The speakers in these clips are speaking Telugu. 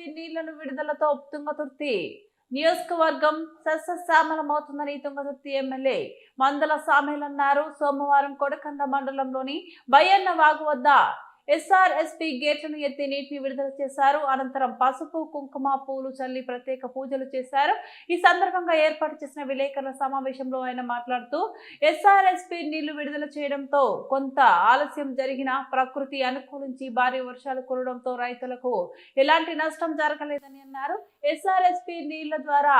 ఎస్ఆర్ఎస్పి నీళ్ళను విడుదలతో తుంగతుర్తి నియోజకవర్గం సస్యశ్యామలమవుతుందని తుంగతుర్తి ఎమ్మెల్యే మందల సామేల్ అన్నారు. సోమవారం కొడకండ మండలంలోని బయ్యన్న వాగు వద్ద ఎస్ఆర్ఎస్పీ గేట్లను ఎత్తి నీటిని విడుదల చేశారు. అనంతరం పసుపు కుంకుమ పూలు చల్లి ప్రత్యేక పూజలు చేశారు. ఈ సందర్భంగా ఏర్పాటు చేసిన విలేకరుల సమావేశంలో ఆయన మాట్లాడుతూ ఎస్ఆర్ఎస్పి నీళ్ళు విడుదల చేయడంతో కొంత ఆలస్యం జరిగిన ప్రకృతి అనుకూలించి భారీ వర్షాలు కురవడంతో రైతులకు ఎలాంటి నష్టం జరగలేదని అన్నారు. ఎస్ఆర్ఎస్పి నీళ్ళ ద్వారా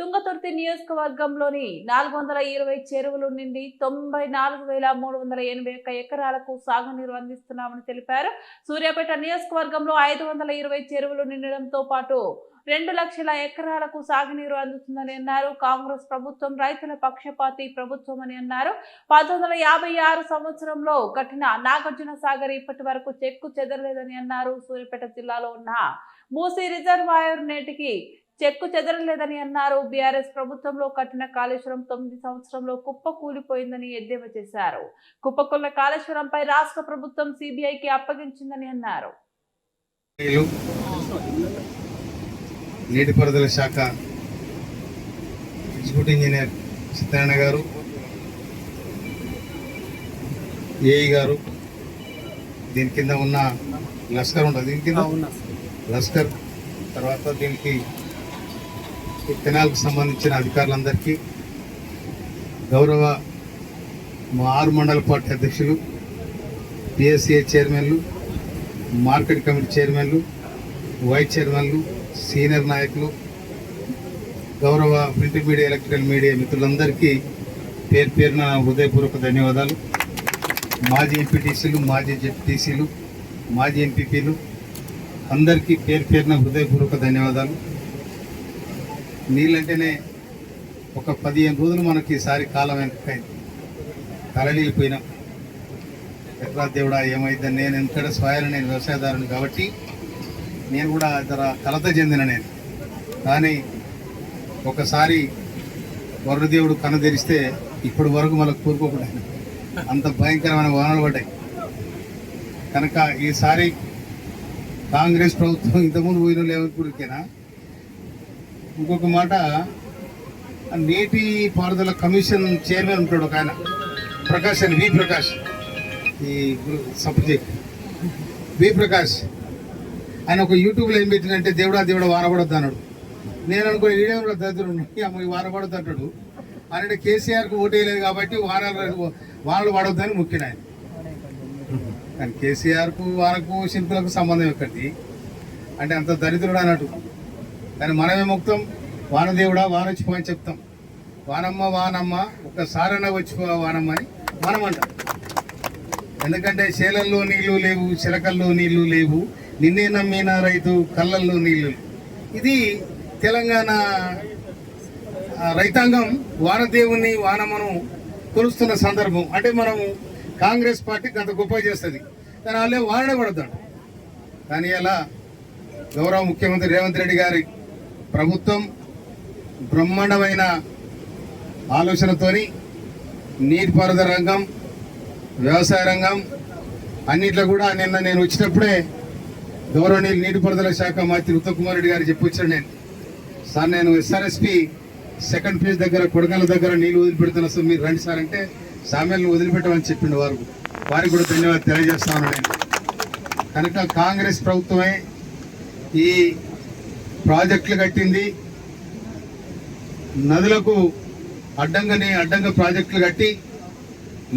తుంగతుర్తి నియోజకవర్గంలోని నాలుగు వందల ఇరవై చెరువులు నుండి తొంభై నాలుగు వేల మూడు వందల ఎనభై ఒక్క ఎకరాలకు సాగునీరు అందిస్తున్నామని తెలిపారు. సూర్యాపేట నియోజకవర్గంలో ఐదు వందల ఇరవై చెరువులు నిండడంతో పాటు రెండు లక్షల ఎకరాలకు సాగునీరు అందుతుందని అన్నారు. కాంగ్రెస్ ప్రభుత్వం రైతుల పక్షపాతి ప్రభుత్వం అని అన్నారు. పంతొమ్మిది యాభై ఆరు సంవత్సరంలో కఠిన నాగార్జున సాగర్ ఇప్పటి వరకు చెక్కు చెదరలేదని అన్నారు. సూర్యాపేట జిల్లాలో ఉన్న మూసీ రిజర్వాయర్ నేటికి చెక్కు చెదరలేదని అన్నారు. బీఆర్ఎస్ ప్రభుత్వంలో కట్టిన కాళేశ్వరం తొమ్మిది సంవత్సరంలో కుప్ప కూలిపోయిందని ఎద్దేవా చేశారు. కుప్పకున్న కాళేశ్వరంపై రాష్ట్ర ప్రభుత్వం సిబిఐకి అప్పగించిందని అన్నారు. నీటిపారుదల శాఖ ఎగ్జిక్యూటివ్ ఇంజనీర్ సత్యనారాయణ గారు ఏఈ గారు దీని కింద ఉన్న లస్కర్ ఉంటుంది దీని కింద? లస్కర్. తర్వాత దీనికి ఈ కెనాల్కి సంబంధించిన అధికారులందరికీ గౌరవ మా ఆరు మండల పార్టీ అధ్యక్షులు పిఎస్సిఏ చైర్మన్లు మార్కెట్ కమిటీ చైర్మన్లు వైస్ చైర్మన్లు సీనియర్ నాయకులు గౌరవ ప్రింట్ మీడియా ఎలక్ట్రికల్ మీడియా మిత్రులందరికీ పేరు పేరున హృదయపూర్వక ధన్యవాదాలు. మాజీ ఎంపీటీసీలు మాజీ జెడ్పీటీసీలు మాజీ ఎంపీపీలు అందరికీ పేరు పేరున హృదయపూర్వక ధన్యవాదాలు. నీళ్ళంటేనే ఒక పదిహేను రోజులు మనకి ఈసారి కాలం వెనకైంది తలనీళ్ళిపోయినాం ఎట్లా దేవుడా ఏమైందని నేను ఎంతట స్వయాన నేను వ్యవసాయదారుని కాబట్టి నేను కూడా జర కలత చెందిన నేను. కానీ ఒకసారి వరుణదేవుడు కన్ను తెరిస్తే ఇప్పటి వరకు మనకు కోరుకోకుండా అంత భయంకరమైన వానలు పడ్డాయి. కనుక ఈసారి కాంగ్రెస్ ప్రభుత్వం ఇంతకుముందు పోయిన లేవనుకురికేనా ఇంకొక మాట నీటి పారుదల కమిషన్ చైర్మన్ ఉంటాడు ఒక ఆయన. ప్రకాష్ అని వి ప్రకాష్ ఈ సబ్జెక్ట్ వి ప్రకాష్ ఆయన ఒక యూట్యూబ్లో ఏం పెట్టినంటే దేవుడా దేవుడా వానపడద్దు అన్నాడు. నేను అనుకున్న వీడియోలో దద్దరు అమ్మ వానపడద్దు అంటాడు. ఆయన కేసీఆర్కు ఓటేయలేదు కాబట్టి వార వానలు పడొద్దని ముఖ్యం ఆయన. కానీ కేసీఆర్కు వారకు శిల్పులకు సంబంధం ఎక్కడిది? అంటే అంత దరిద్రుడు అన్నట్టు. కానీ మనమే ముక్తం వానదేవుడా వాన అని చెప్తాం. వానమ్మ వానమ్మ ఒక్కసారైనా వచ్చిపో వానమ్మ అని మనం అంటాం ఎందుకంటే చేలల్లో నీళ్ళు లేవు చిలకల్లో నీళ్ళు లేవు నిన్నే నమ్మిన రైతు కళ్ళల్లో నీళ్ళు లేవు. ఇది తెలంగాణ రైతాంగం వానదేవుని వానమ్మను కొలుస్తున్న సందర్భం. అంటే మనం కాంగ్రెస్ పార్టీకి అంత గొప్ప చేస్తుంది. కానీ వాళ్ళే వాననే కానీ అలా గౌరవ ముఖ్యమంత్రి రేవంత్ రెడ్డి గారి ప్రభుత్వం బ్రహ్మాండమైన ఆలోచనతోని నీటిపారుదల రంగం వ్యవసాయ రంగం అన్నిట్లో కూడా నిన్న నేను వచ్చినప్పుడే గౌరవనీయులు నీటిపారుదల శాఖ మంత్రి ఉత్తమ్ రెడ్డి గారు చెప్పొచ్చాను నేను. సార్ నేను ఎస్ఆర్ఎస్పి సెకండ్ ఫేజ్ దగ్గర కొడగల దగ్గర నీళ్ళు వదిలిపెడుతున్నా సార్ మీరు రండి సార్ అంటే సామ్యాలను వదిలిపెట్టమని చెప్పిండు వారు. వారికి కూడా ధన్యవాదాలు తెలియజేస్తాను నేను. కనుక కాంగ్రెస్ ప్రభుత్వమే ఈ ప్రాజెక్టులు కట్టింది. నదులకు అడ్డంగానే అడ్డంగా ప్రాజెక్టులు కట్టి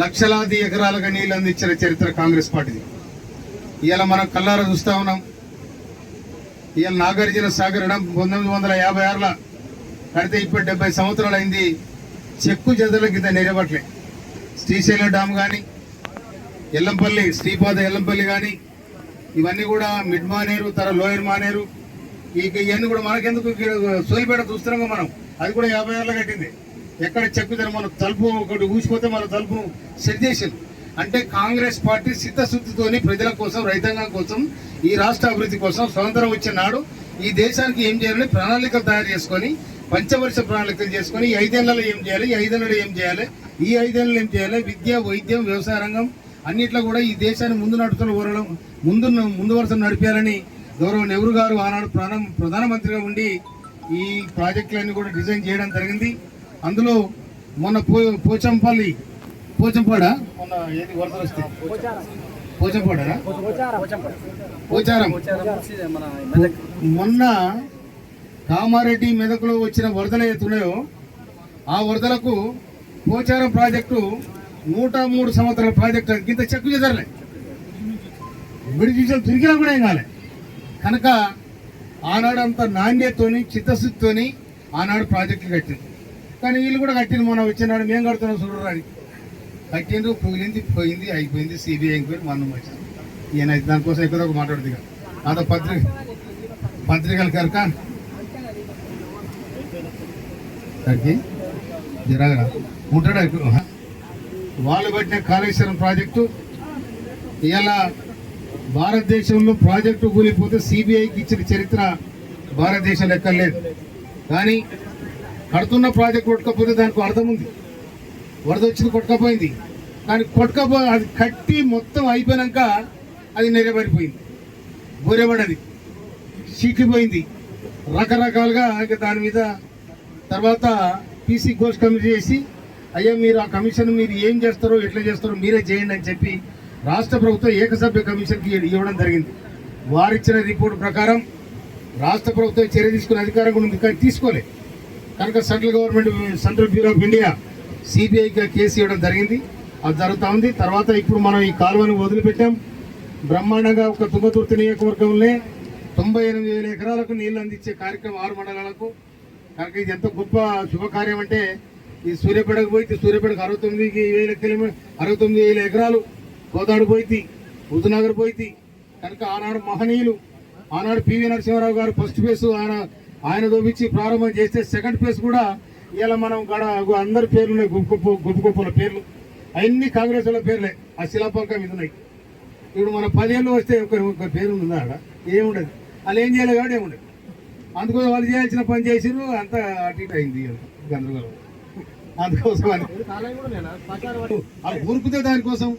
లక్షలాది ఎకరాలుగా నీళ్ళు అందించిన చరిత్ర కాంగ్రెస్ పార్టీది. ఇవాళ మనం కల్లారా చూస్తూ ఉన్నాం. ఇవాళ నాగార్జున సాగర్ డం పంతొమ్మిది వందల యాభై ఆరులో కడితే ఇప్పుడు డెబ్బై సంవత్సరాలు అయింది. చెక్కు చెదల కింద నిలబట్లే శ్రీశైలం డ్యామ్ కానీ ఎల్లంపల్లి శ్రీపాద ఎల్లంపల్లి కానీ ఇవన్నీ కూడా మిడ్ మానేరు తర లోయర్ మానేరు ఇక ఇవన్నీ కూడా మనకెందుకు? సోలిపేట చూస్తున్నాము మనం. అది కూడా యాభై ఏళ్ళ కట్టింది. ఎక్కడ చెక్కుతారు మన తలుపు ఒకటి ఊసిపోతే మన తలుపు సెట్ చేసింది. అంటే కాంగ్రెస్ పార్టీ చిత్తశుద్ధితోని ప్రజల కోసం రైతాంగం కోసం ఈ రాష్ట్ర అభివృద్ధి కోసం స్వతంత్రం వచ్చిన నాడు ఈ దేశానికి ఏం చేయాలని ప్రణాళికలు తయారు చేసుకొని పంచవర్ష ప్రణాళికలు చేసుకొని ఈ ఐదేళ్ళలో ఏం చేయాలి? ఈ ఐదేళ్ళలో ఏం చేయాలి? ఈ ఐదేళ్ళలో ఏం చేయాలి? విద్య వైద్యం వ్యవసాయ రంగం అన్నిట్లో కూడా ఈ దేశాన్ని ముందు నడుతున్న ఊరడం ముందు ముందు వరుస నడిపేయాలని గౌరవ నెహ్రూ గారు ఆనాడు ప్రధాన ప్రధానమంత్రిగా ఉండి ఈ ప్రాజెక్టులన్నీ కూడా డిజైన్ చేయడం జరిగింది. అందులో మొన్న పో పోచంపల్లి పోచంపాడ? మొన్న ఏది వరదలు వస్తే? పోచంపాడరా పోచారం. మొన్న కామారెడ్డి మెదకులో వచ్చిన వరదలు ఏతున్నాయో ఆ వరదలకు పోచారం ప్రాజెక్టు నూట మూడు సంవత్సరాల ప్రాజెక్టు. కింద ఇంత చెక్కు చేశారులే. విడిచి తిరిగినా కూడా ఏం కాలే. కనుక ఆనాడు అంత నాణ్యతోని చిత్తశుద్ధితోని ఆనాడు ప్రాజెక్టులు కట్టింది కానీ వీళ్ళు కూడా కట్టింది మొన్న వచ్చినాడు మేము కడుతున్నాం చూడరాని కట్టిండ్రు పోయింది పోయింది అయిపోయింది సిబిఐ ఎంక్వైరీ మనం వచ్చాం ఈయన అయితే దానికోసం ఒక మాట్లాడుతుంది కదా అదో పత్రిక పత్రికలు కనుక కడికి జరగరా? ఉంటాడా వాళ్ళు కట్టిన కాళేశ్వరం ప్రాజెక్టు ఇలా భారతదేశంలో ప్రాజెక్టు కూలిపోతే సిబిఐకి ఇచ్చిన చరిత్ర భారతదేశం లెక్కలేదు. కానీ కడుతున్న ప్రాజెక్ట్ కొట్టకపోతే దానికి అర్థం ఉంది. వరద వచ్చింది కొట్టకపోయింది. కానీ కొట్టకపో అది కట్టి మొత్తం అయిపోయాక అది నెరవేరిపోయింది. బోరెబడది. చీకిపోయింది రకరకాలుగా ఇక దాని మీద తర్వాత పీసీ కోర్స్ కమిటీ చేసి అయ్యా మీరు ఆ కమిషన్ మీరు ఏం చేస్తారో ఎట్లా చేస్తారో మీరే చేయండి అని చెప్పి రాష్ట్ర ప్రభుత్వం ఏకసభ్య కమిషన్కి ఇవ్వడం జరిగింది. వారిచ్చిన రిపోర్ట్ ప్రకారం రాష్ట్ర ప్రభుత్వం చర్య తీసుకునే అధికారం కూడా ఉంది కానీ తీసుకోలే. కనుక central government central bureau of India సిబిఐకి కేసు ఇవ్వడం జరిగింది. అది జరుగుతూ ఉంది. తర్వాత ఇప్పుడు మనం ఈ కాలువను వదిలిపెట్టాం. బ్రహ్మాండంగా ఒక తుంగతుర్తి నియోజకవర్గంలో తొంభై ఎనిమిది వేల ఎకరాలకు నీళ్ళు అందించే కార్యక్రమం ఆరు మండలాలకు. కనుక ఇది ఎంత గొప్ప శుభకార్యం అంటే ఈ సూర్యాపేటకు పోయి సూర్యాపేటకు అరవై తొమ్మిది వేల కిలోమీటర్ అరవై తొమ్మిది వేల ఎకరాలు కోదాడు పోయి హుజనగర్ పోయి కనుక ఆనాడు మహనీయులు ఆనాడు పివి నరసింహారావు గారు ఫస్ట్ ఫేజ్ ఆయన ఆయన దోపించి ప్రారంభం చేస్తే సెకండ్ ఫేజ్ కూడా ఇలా మనం గడ అందరి పేర్లు ఉన్నాయి గొప్ప గొప్ప గొప్ప గొప్పల పేర్లు. అన్ని కాంగ్రెస్ వాళ్ళ పేర్లే ఆ శిలాపలకం మీద ఉన్నాయి. ఇప్పుడు మన పదేళ్ళు వస్తే ఒక పేరు ఉందా ఆడ? ఏముండదు. వాళ్ళు ఏం చేయలేదు కాబట్టి ఏముండదు. అందుకోసం వాళ్ళు చేయాల్సిన పని చేసిరు అంతా అటు ఇటు అయింది గందరగోళం. అందుకోసం ఊరుకుతే దానికోసం.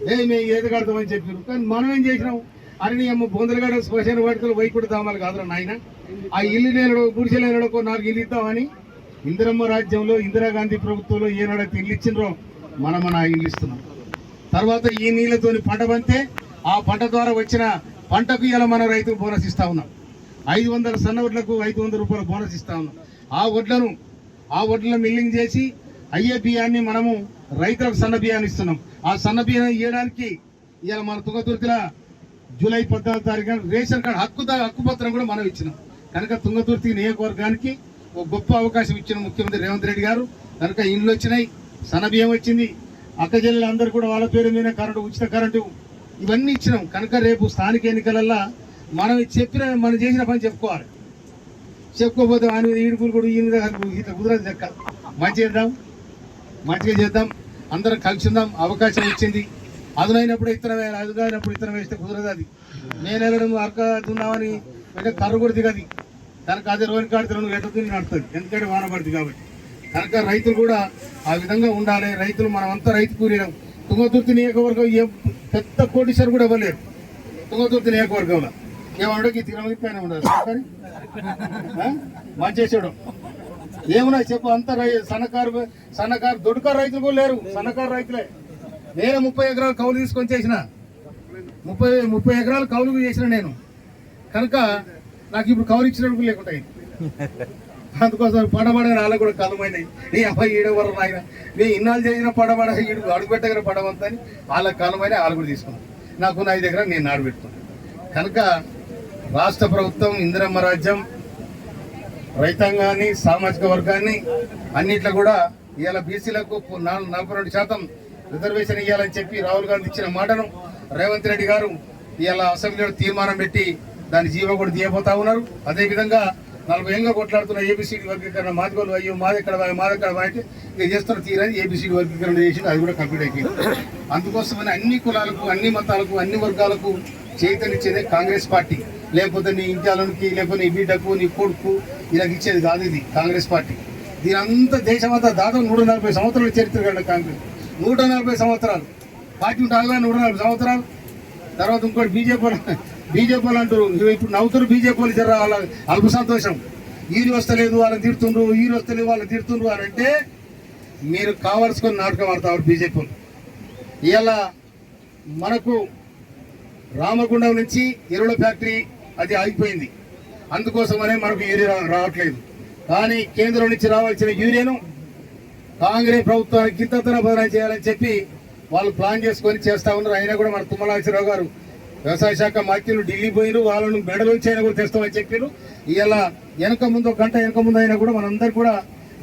ఏ మేము ఏది కడతామని చెప్పారు కానీ మనం ఏం చేసినాం? అని అమ్మ బొందలగడ శ్మశాన వాటికలు వైకుడు దామాలు కాదురా నాయన. ఆ ఇల్లు నేనడో గుడిసె నేనడో నాలుగు ఇల్లు ఇద్దామని ఇందిరమ్మ రాజ్యంలో ఇందిరాగాంధీ ప్రభుత్వంలో ఏనాడ ఇల్లు ఇచ్చిండ్రో మనం మన ఇల్లు ఇస్తున్నాం. తర్వాత ఈ నీళ్ళతోని పంట పంతే ఆ పంట ద్వారా వచ్చిన పంటకు ఇలా మన రైతుకు బోనస్ ఇస్తా ఉన్నాం. ఐదు వందల సన్న వడ్లకు ఐదు వందల రూపాయల బోనస్ ఇస్తా ఉన్నాం. ఆ వడ్లను ఆ వడ్లను మిల్లింగ్ చేసి అయ్యే బియ్యాన్ని మనము రైతులకు సన్న బియ్యాన్ని ఇస్తున్నాం. ఆ సన్న ఇవ్వడానికి ఇవాళ మన తుంగతుర్తిలో జూలై పద్నాలుగు తారీఖున రేషన్ కార్డు హక్కు హక్కు పత్రం కూడా మనం ఇచ్చినాం. కనుక తుంగతుర్తి నియోజకవర్గానికి ఒక గొప్ప అవకాశం ఇచ్చిన ముఖ్యమంత్రి రేవంత్ రెడ్డి గారు. కనుక ఇండ్లు వచ్చినాయి సన్న బియ్యం వచ్చింది. అక్క అందరూ కూడా వాళ్ళ పేరు మీద కరెంటు ఉచిత కరెంటు ఇవన్నీ ఇచ్చినాం. కనుక రేపు స్థానిక ఎన్నికలల్లో మనం చెప్పిన మనం చేసిన పని చెప్పుకోవాలి. చెప్పుకోకపోతే ఆయన ఈడుకులు కూడా ఈయన ఇట్లా కుదరదు చెక్క మంచి చేద్దాం. మంచిగా చేద్దాం. అందరం కలిసి ఉందాం అవకాశం ఇచ్చింది. అదునైనప్పుడు ఇతర వేయాలి అదునైనప్పుడు ఇతరం వేస్తే కుదరదు అది. నేను వెళ్ళడం అర్కదున్నామని అంటే కర్ర కూడా దిగది దానికి అదే రోజు కాడితే రెండు ఎట్ట నడుతుంది ఎందుకంటే వాన పడుతుంది కాబట్టి. కనుక రైతులు కూడా ఆ విధంగా ఉండాలి. రైతులు మనం అంతా రైతు కూరినాం తుంగతుర్తి నియోజకవర్గం ఏ పెద్ద కోటీశ్వరు కూడా ఇవ్వలేరు. తుంగతుర్తి నియోజకవర్గంలో. ఏమన్నాడు తిరుమల పైన ఉండదు మంచి మంచి ఏమున్నా చెప్పు అంత రై సన్నకారు సన్నకారు దొడుకారు రైతులు కూడా లేరు. సన్నకారు రైతులే. నేను ముప్పై ఎకరాలు కౌలు తీసుకొని చేసిన. ముప్పై ముప్పై ఎకరాలు కౌలు చేసిన నేను. కనుక నాకు ఇప్పుడు కౌలు ఇచ్చినట్టు లేకుంటాయి అందుకోసం పడబడ వాళ్ళకు కూడా కలమైనాయి నీ అబ్బాయి ఈడ వరకు ఆయన? నేను ఇన్నాళ్ళు చేసిన పడబడ ఈడు అడుగుపెట్టగిన పడవంతా అని వాళ్ళకి కలమైన వాళ్ళు కూడా తీసుకున్నాను నాకు ఐదు ఎకరాలు నేను నాడబెట్టుకున్నాను కనుక రాష్ట్ర ప్రభుత్వం ఇందిరమ్మ రాజ్యం రైతాంగాన్ని సామాజిక వర్గాన్ని అన్నిట్లో కూడా ఇవాళ బీసీలకు నలభై రెండు శాతం రిజర్వేషన్ ఇవ్వాలని చెప్పి రాహుల్ గాంధీ ఇచ్చిన మాటను రేవంత్ రెడ్డి గారు ఇవాళ అసెంబ్లీలో తీర్మానం పెట్టి దాని జీవో కూడా తీయబోతా ఉన్నారు. అదేవిధంగా నలభై ఏళ్ళగా కొట్లాడుతున్న ఏబిసిడి వర్గీకరణ మాదిగోలు అయ్యో మాదెక్కడ మాదెక్కడ అంటే ఇక చేస్తున్న తీరని ఏబిసిడి వర్గీకరణ చేసింది అది కూడా కంప్లీట్ అయిపోయింది. అందుకోసమని అన్ని కులాలకు అన్ని మతాలకు అన్ని వర్గాలకు చైతన్యచ్చేదే కాంగ్రెస్ పార్టీ. లేకపోతే నీ ఇంటి లేకపోతే నీ బిడ్డకు నీ కొడుకు వీళ్ళకి ఇచ్చేది కాదు ఇది కాంగ్రెస్ పార్టీ. దీని అంతా దేశమంతా దాదాపు నూట నలభై సంవత్సరాల చరిత్ర కండి కాంగ్రెస్. నూట నలభై సంవత్సరాలు. పార్టీ ఉంటుంది నూట నలభై సంవత్సరాలు. తర్వాత ఇంకోటి బీజేపీ బీజేపీ వాళ్ళు అంటారు ఇప్పుడు నవ్వుతారు బీజేపీ వాళ్ళు జర వాళ్ళ అల్ప సంతోషం. ఈరు వస్తలేదు వాళ్ళని తిడుతుండ్రు ఈరు వస్తలేదు వాళ్ళని తిడుతుండ్రు అని అంటే మీరు కావలసుకొని నాటకం ఆడతారు బీజేపీ వాళ్ళు. ఇవాళ మనకు రామగుండం నుంచి ఎరువుల ఫ్యాక్టరీ అది ఆగిపోయింది. అందుకోసమనే మనకు యూరియా రావట్లేదు. కానీ కేంద్రం నుంచి రావాల్సిన యూరియాను కాంగ్రెస్ ప్రభుత్వానికి కింతతన బదనా చేయాలని చెప్పి వాళ్ళు ప్లాన్ చేసుకొని చేస్తా ఉన్నారు. అయినా కూడా మన తుమ్మలాశ్వరరావు గారు వ్యవసాయ శాఖ మంత్రులు ఢిల్లీ పోయిరు వాళ్ళను మెడల నుంచి అయినా కూడా తెస్తామని చెప్పారు ఇలా వెనక ముందు ఒక గంట వెనక ముందు అయినా కూడా మనందరూ కూడా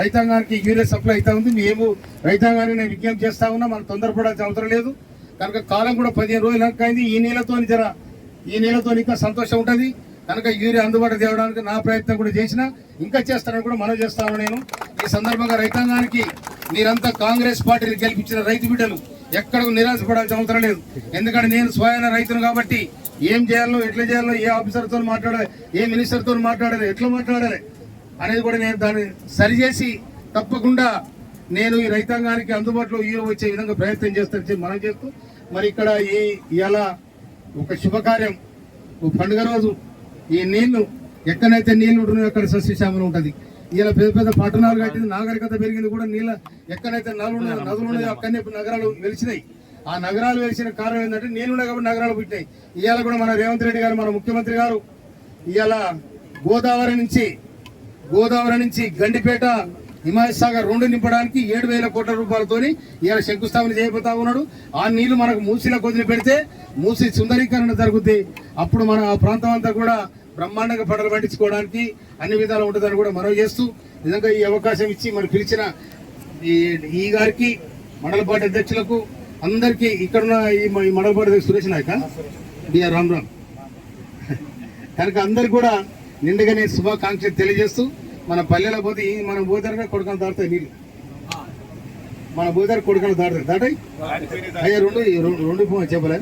రైతాంగానికి యూరియా సప్లై అవుతా ఉంది. మేము రైతాంగానికి నేను విజ్ఞప్తి చేస్తా ఉన్నా. మనం తొందరపడాల్సిన అవసరం లేదు. కనుక కాలం కూడా పదిహేను రోజులు అయింది. ఈ నెలతో జర ఈ నెలతో ఇంకా సంతోషం ఉంటుంది. కనుక యూరియా అందుబాటు తేవడానికి నా ప్రయత్నం కూడా చేసిన ఇంకా చేస్తానని కూడా మనం చేస్తాను నేను. ఈ సందర్భంగా రైతాంగానికి మీరంతా కాంగ్రెస్ పార్టీని గెలిపించిన రైతు బిడ్డలు ఎక్కడ నిరాశపడాల్సిన అవసరం లేదు. ఎందుకంటే నేను స్వయాన రైతును కాబట్టి ఏం చేయాలో ఎట్లా చేయాలో ఏ ఆఫీసర్తో మాట్లాడాలి ఏ మినిస్టర్తో మాట్లాడాలి ఎట్లా మాట్లాడాలి అనేది కూడా నేను దాన్ని సరిచేసి తప్పకుండా నేను ఈ రైతాంగానికి అందుబాటులో ఈ వచ్చే విధంగా ప్రయత్నం చేస్తాను మనం చేస్తూ మరి ఇక్కడ ఈ ఇలా ఒక శుభకార్యం ఒక పండుగ రోజు ఈ నీళ్ళు ఎక్కడైతే నీళ్ళు ఉంటున్నాయో అక్కడ సస్యశ్యామలం ఉంటది. ఇలా పెద్ద పెద్ద పట్టణాలు కట్టింది నాగరికత పెరిగింది కూడా నీళ్ళ ఎక్కడైతే నదులు ఉన్నాయో నదులు ఉన్నాయో అక్కడనే నగరాలు వెలిసినాయి ఆ నగరాలు వెలిసిన కారణం ఏంటంటే నీళ్ళు ఉన్నాయి కాబట్టి నగరాలు పుట్టినాయి. ఇవాళ కూడా మన రేవంత్ రెడ్డి గారు మన ముఖ్యమంత్రి గారు ఇవాళ గోదావరి నుంచి గోదావరి నుంచి గండిపేట హిమాయత్ సాగర్ రెండు నింపడానికి ఏడు వేల కోట్ల రూపాయలతోని ఇవాళ శంకుస్థాపన చేయబోతా ఉన్నాడు. ఆ నీళ్ళు మనకు మూసిలో కొద్దిని పెడితే మూసి సుందరీకరణ జరుగుతుంది అప్పుడు మన ఆ ప్రాంతం అంతా కూడా బ్రహ్మాండంగా పంటలు పండించుకోవడానికి అన్ని విధాలు ఉంటుందని కూడా మనవి చేస్తూ నిజంగా ఈ అవకాశం ఇచ్చి మరి పిలిచిన ఈ ఈ గారికి మండలపాటి అధ్యక్షులకు అందరికీ ఇక్కడున్న ఈ మండలపాటి సురేష్ నాయక? డిఆర్ రామ్ రామ్. కనుక అందరు కూడా నిండుగానే శుభాకాంక్షలు తెలియజేస్తూ మన పల్లెలో పోతే మన భూధరగా కొడుకలు దాటుతాయి నీళ్ళు. మన భూధర కొడుకలు దాటుతాయి. దాటాయి? అయ్యా రెండు రెండు రెండు పో- చెప్పలే